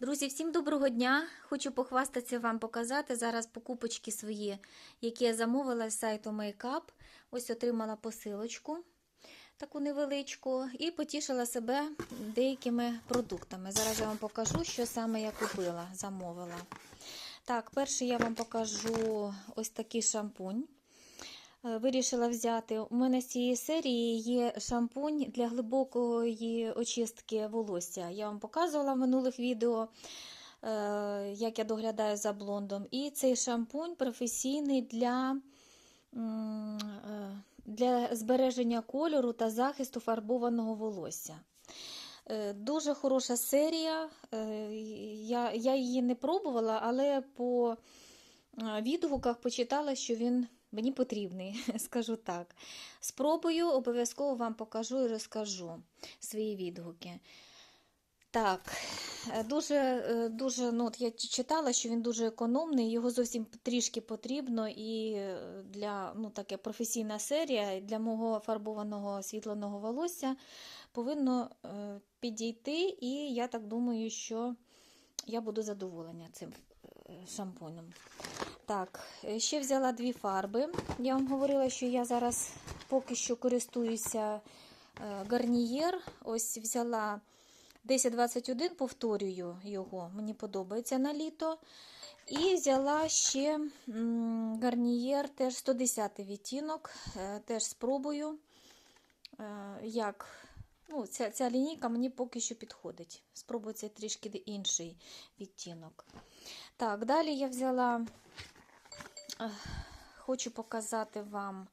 Друзі, всім доброго дня! Хочу похвастатися вам показати зараз покупочки свої, які я замовила з сайту Makeup. Ось отримала посилочку таку невеличку і потішила себе деякими продуктами. Зараз я вам покажу, що саме я купила, замовила. Так, перший я вам покажу ось такий шампунь. Е, Вирішила взяти. У мене з цієї серії є шампунь для глибокої очистки волосся. Я вам показувала в минулих відео, е, як я доглядаю за блондом. І цей шампунь професійний для, е, для збереження кольору та захисту фарбованого волосся. Дуже хороша серія. Я, я її не пробувала, але по відгуках почитала, що він мені потрібний, скажу так. Спробую, обов'язково вам покажу і розкажу свої відгуки. Так, е, дуже, е, дуже, ну, от я читала, що він дуже економний, його зовсім трішки потрібно і е, для ну, таке професійна серія для мого фарбованого освітленого волосся повинно підійти, і я так думаю, що я буду задоволена цим шампунем. Так, е, ще взяла дві фарби. Я вам говорила, що я зараз поки що користуюся е, гарнієр. Ось взяла 1021, повторюю його, мені подобається на літо. І взяла ще гарнієр, теж 110 відтінок, е, теж спробую, як ну, ця, ця лінійка мені поки що підходить. Спробую цей трішки інший відтінок. Так, далі я взяла, хочу показати вам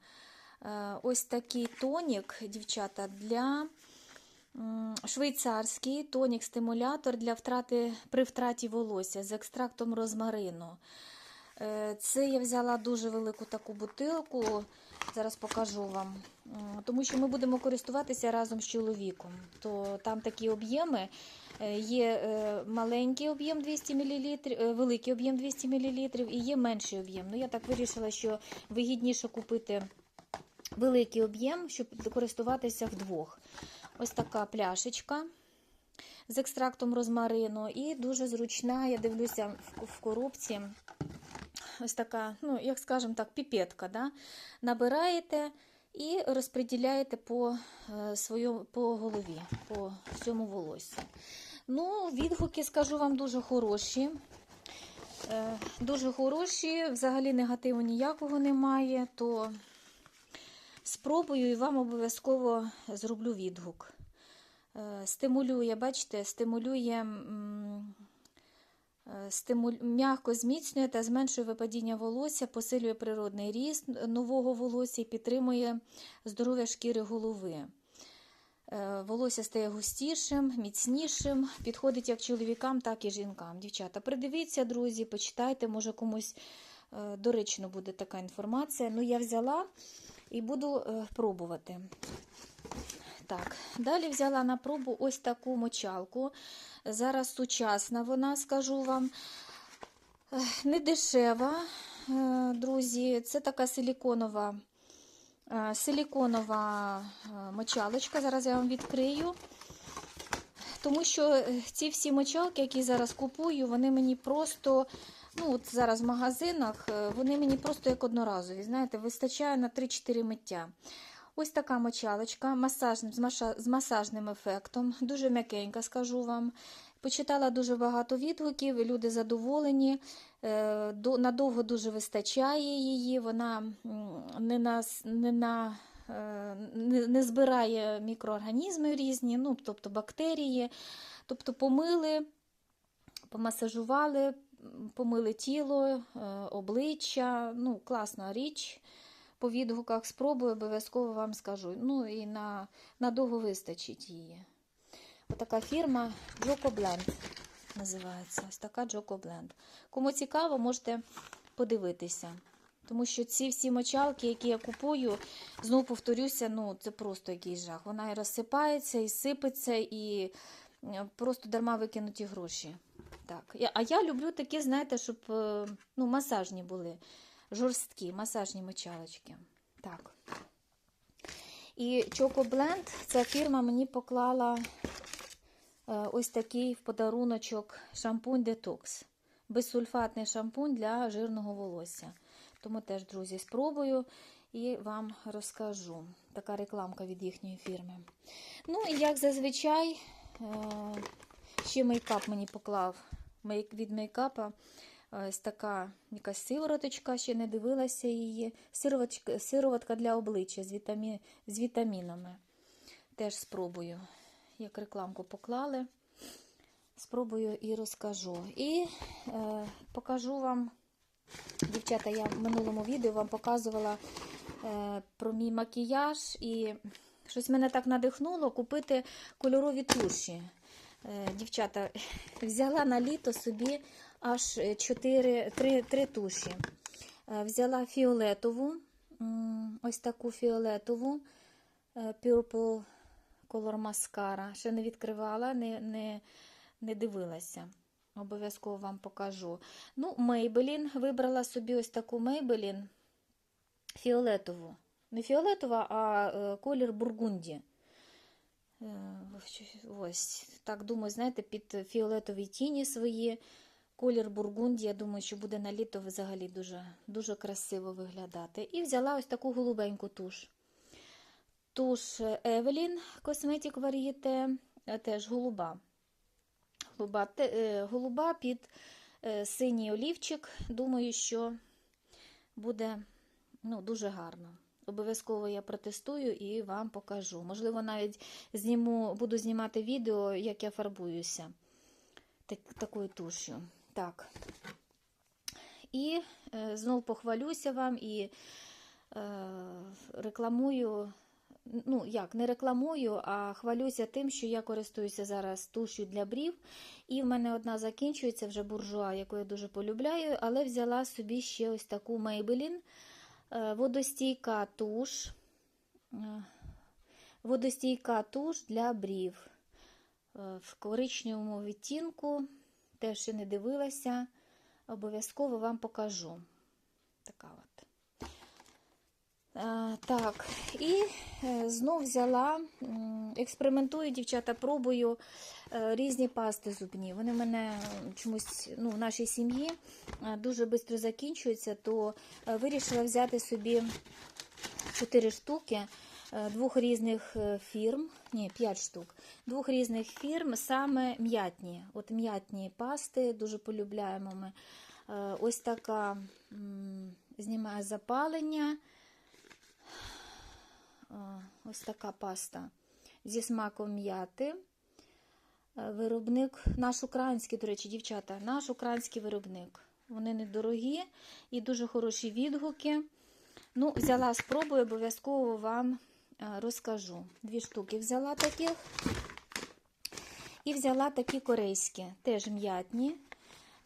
е, ось такий тонік, дівчата, для швейцарський тонік-стимулятор для втрати при втраті волосся з екстрактом розмарину. Е, Це я взяла дуже велику таку бутилку. Зараз покажу вам. Тому що ми будемо користуватися разом з чоловіком. То там такі об'єми. Е, Є е, маленький об'єм 200 мл, великий об'єм 200 мл і є менший об'єм. Ну, я так вирішила, що вигідніше купити великий об'єм, щоб користуватися вдвох. Ось така пляшечка з екстрактом розмарину і дуже зручна, я дивлюся в коробці. Ось така, ну, як скажемо так, піпетка. Да? Набираєте і розподіляєте по, е, по голові, по всьому волосся. Ну, відгуки, скажу вам, дуже хороші. Е, Дуже хороші, взагалі негативу ніякого немає, то спробую і вам обов'язково зроблю відгук. Е, Стимулює, бачите, стимулює, стимуль... м'яко зміцнює та зменшує випадіння волосся, посилює природний ріст нового волосся і підтримує здоров'я шкіри голови. Е, Волосся стає густішим, міцнішим, підходить як чоловікам, так і жінкам. Дівчата, придивіться, друзі, почитайте, може комусь е, доречно буде така інформація. Ну, я взяла і буду е, пробувати. Так, далі взяла на пробу ось таку мочалку. Зараз сучасна вона, скажу вам, не дешева, е, друзі. Це така силіконова, е, силіконова е, мочалочка. Зараз я вам відкрию. Тому що ці всі мочалки, які зараз купую, вони мені просто, ну от зараз в магазинах, вони мені просто як одноразові. Знаєте, вистачає на 3-4 миття. Ось така мочалочка масажним, з, масажним ефектом, дуже м'якенька, скажу вам. Почитала дуже багато відгуків, люди задоволені, е, надовго дуже вистачає її, вона не, на, не, на, е, не, збирає мікроорганізми різні, ну, тобто бактерії. Тобто помили, помасажували, помили тіло, е, обличчя. Ну, класна річ. По відгуках спробую, обов'язково вам скажу. Ну і на, надовго вистачить її. Отака фірма Joko Blend називається. Ось така Joko Blend. Кому цікаво, можете подивитися. Тому що ці всі мочалки, які я купую, знову повторюся, ну це просто якийсь жах. Вона і розсипається, і сипеться, і е, просто дарма викинуті гроші. Так. А я люблю такі, знаєте, щоб е, ну, масажні були, жорсткі, масажні мочалочки. Так. І Choco Blend, ця фірма мені поклала ось такий в подаруночок шампунь детокс. Безсульфатний шампунь для жирного волосся. Тому теж, друзі, спробую і вам розкажу. Така рекламка від їхньої фірми. Ну, і як зазвичай, е, ще мейкап мені поклав від мейкапа. Ось така якась сивороточка, ще не дивилася її. Сировочка, сироватка для обличчя з, вітамі, з вітамінами. Теж спробую. Як рекламку поклали. Спробую і розкажу. І е, покажу вам, дівчата, я в минулому відео вам показувала е, про мій макіяж, і щось мене так надихнуло купити кольорові туші. Е, дівчата, взяла на літо собі аж 4, 3, 3 туші. Е, взяла фіолетову, ось таку фіолетову е, Purple Color Mascara. Ще не відкривала, не, не, не дивилася. Обов'язково вам покажу. Ну, Maybelline. Вибрала собі ось таку Maybelline фіолетову. Не фіолетова, а е, колір бургунді. Ось, так думаю, знаєте, під фіолетові тіні свої. Колір бургунді, я думаю, що буде на літо взагалі дуже, дуже красиво виглядати. І взяла ось таку голубеньку туш. Туш Evelyn Cosmetic Varieté, е, теж голуба. Голуба, те- е, голуба під е, синій олівчик. Думаю, що буде ну, дуже гарно. Обов'язково я протестую і вам покажу. Можливо, навіть зніму, буду знімати відео, як я фарбуюся так, такою тушю. Так. І е, знов похвалюся вам і е, рекламую. Ну, як, не рекламую, а хвалюся тим, що я користуюся зараз тушю для брів. І в мене одна закінчується вже буржуа, яку я дуже полюбляю, але взяла собі ще ось таку Maybelline е, водостійка туш. Е, Водостійка туш для брів. Е, В коричневому відтінку. Теж ще не дивилася. Обов'язково вам покажу. Така от. Е, Так, і е, знов взяла, експериментую, дівчата, пробую е, різні пасти зубні. Вони в мене чомусь ну, в нашій сім'ї е, дуже швидко закінчуються, то вирішила взяти собі 4 штуки двох різних е, фірм, ні, 5 штук, двох різних фірм, саме м'ятні. От м'ятні пасти, дуже полюбляємо ми. Е, Ось така знімає запалення. Е, Ось така паста зі смаком м'яти. Е, Виробник наш український, до речі, дівчата, наш український виробник. Вони недорогі і дуже хороші відгуки. Ну, взяла спробую, обов'язково вам е, розкажу. Дві штуки взяла таких. І взяла такі корейські, теж м'ятні,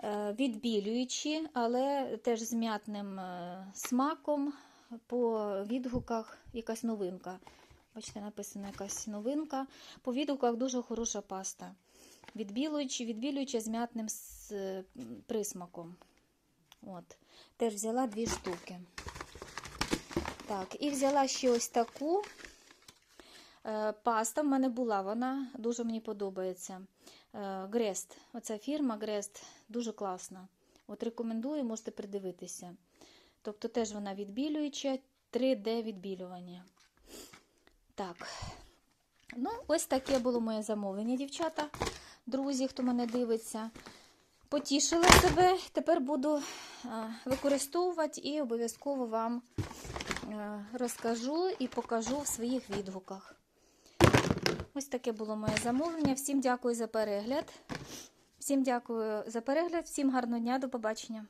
е, відбілюючі, але теж з м'ятним е, смаком. По відгуках якась новинка. Бачите, написано якась новинка. По відгуках дуже хороша паста. Відбілюючи, відбілюючи з м'ятним присмаком. От. Теж взяла дві штуки. Так, і взяла ще ось таку е, паста. В мене була вона, дуже мені подобається. Е, Грест. Оця фірма Грест дуже класна. От рекомендую, можете придивитися. Тобто теж вона відбілююча, 3D відбілювання. Так. Ну, ось таке було моє замовлення, дівчата. Друзі, хто мене дивиться. Потішила себе. Тепер буду е, використовувати і обов'язково вам розкажу і покажу в своїх відгуках. Ось таке було моє замовлення. Всім дякую за перегляд. Всім дякую за перегляд, всім гарного дня, до побачення.